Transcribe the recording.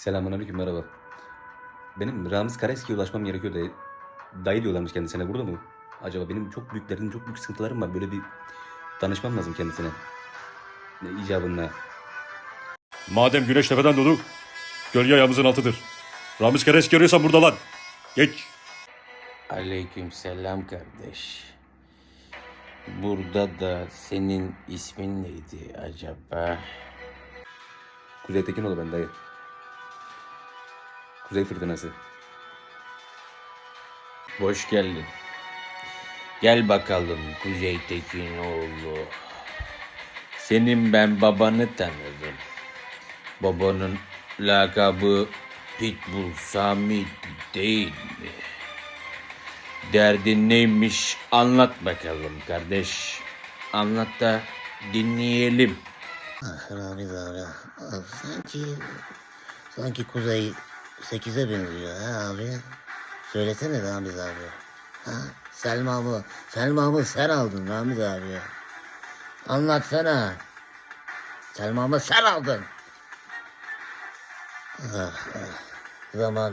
Selamünaleyküm merhaba. Benim Ramiz Karaeski'ye ulaşmam gerekiyor da dayı diyorlarmış kendisine burada mı? Acaba benim çok büyük derdim, çok büyük sıkıntılarım var. Böyle bir danışmam lazım kendisine. Ne icabında. Madem güneş tepeden doğdu, gölge ayağımızın altıdır. Ramiz Keres görüyorsan burada lan. Geç. Aleyküm selam kardeş. Burada da senin ismin neydi acaba? Kuzey Tekinoğlu ben dayı. Kuzey Fırtınası. Hoş geldin. Gel bakalım Kuzey Tekinoğlu. Senin ben babanı tanırım. Babanın lakabı Pitbull Sami değil mi? Derdin neymiş anlat bakalım kardeş. Anlat da dinleyelim. Abi. abi sanki sanki Kuzey 8'e benziyor ha abi. Söylesene Ramiz abi. Ha? Selma'mı, Selma'mı sen aldın Ramiz abi. Anlatsana. Selma'mı sen aldın. Ah, ah. Zaman